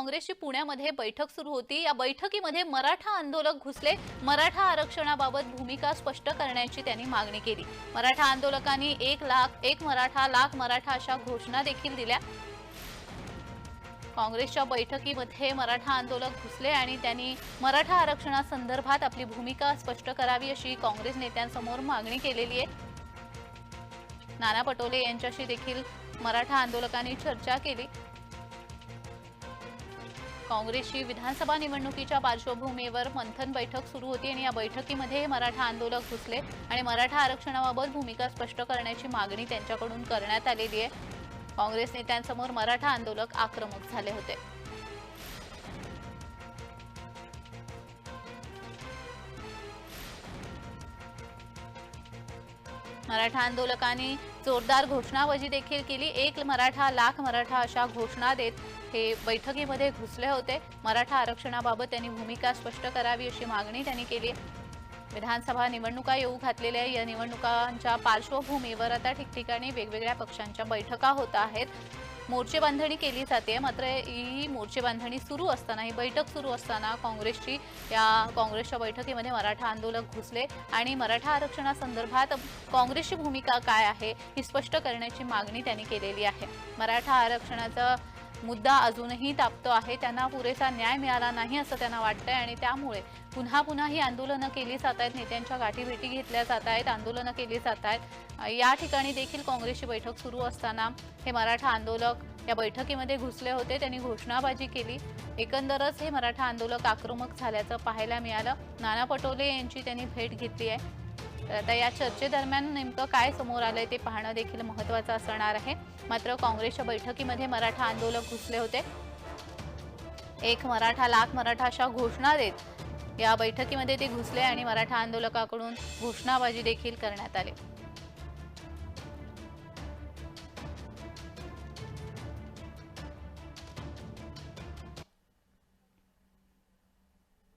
काँग्रेसची पुण्यामध्ये बैठक सुरू होती. या बैठकीमध्ये मराठा आंदोलक घुसले. मराठा आरक्षणाबाबत भूमिका स्पष्ट करण्याची त्यांनी मागणी केली. मराठा आंदोलकांनी एक लाख एक मराठा लाख मराठा अशा घोषणा देखील दिल्या. काँग्रेसच्या बैठकीमध्ये मराठा आंदोलक घुसले आणि त्यांनी मराठा आरक्षणासंदर्भात आपली भूमिका स्पष्ट करावी अशी काँग्रेस नेत्यांसमोर मागणी केलेली आहे. नाना पटोले यांच्याशी देखील मराठा आंदोलकांनी चर्चा केली. काँग्रेसची विधानसभा निवडणुकीच्या पार्श्वभूमीवर मंथन बैठक सुरू होती आणि या बैठकीमध्ये मराठा आंदोलक घुसले आणि मराठा आरक्षणाबाबत भूमिका स्पष्ट करण्याची मागणी त्यांच्याकडून करण्यात आलेली आहे. काँग्रेस नेत्यांसमोर मराठा आंदोलक आक्रमक झाले होते. मराठा आंदोलकांनी जोरदार घोषणाबाजी देखील केली. एक मराठा लाख मराठा अशा घोषणा देत हे बैठकीमध्ये घुसले होते. मराठा आरक्षणाबाबत त्यांनी भूमिका स्पष्ट करावी अशी मागणी त्यांनी केली. विधानसभा निवडणुका येऊ घातलेल्या या निवडणुकांच्या पार्श्वभूमीवर आता ठिकठिकाणी वेगवेगळ्या पक्षांच्या बैठका होत आहेत. मोर्चेबांधणी केली जाते. मात्र ही मोर्चेबांधणी सुरू असताना ही बैठक सुरू असताना काँग्रेसची या काँग्रेसच्या बैठकीमध्ये मराठा आंदोलक घुसले. आणि मराठा आरक्षणासंदर्भात काँग्रेसची भूमिका काय आहे ही स्पष्ट करण्याची मागणी त्यांनी केलेली आहे. मराठा आरक्षणाचं मुद्दा अजूनही तापतो आहे. त्यांना पुरेसा न्याय मिळाला नाही असं त्यांना वाटतंय आणि त्यामुळे पुन्हा पुन्हा ही आंदोलनं केली जात आहेत. नेत्यांच्या गाठीभेटी घेतल्या जात आहेत. आंदोलनं केली जात आहेत. या ठिकाणी देखील काँग्रेसची बैठक सुरू असताना हे मराठा आंदोलक या बैठकीमध्ये घुसले होते. त्यांनी घोषणाबाजी केली. एकंदरच हे मराठा आंदोलक आक्रमक झाल्याचं पाहायला मिळालं. नाना पटोले यांची त्यांनी भेट घेतली आहे. तर आता या चर्चेदरम्यान नेमकं काय समोर आलंय ते पाहणं देखील महत्त्वाचं असणार आहे. मात्र काँग्रेसच्या बैठकीमध्ये मराठा आंदोलक घुसले होते. एक मराठा लाख मराठा अशा घोषणा देत या बैठकीमध्ये ते घुसले आणि मराठा आंदोलकाकडून घोषणाबाजी देखील करण्यात आली.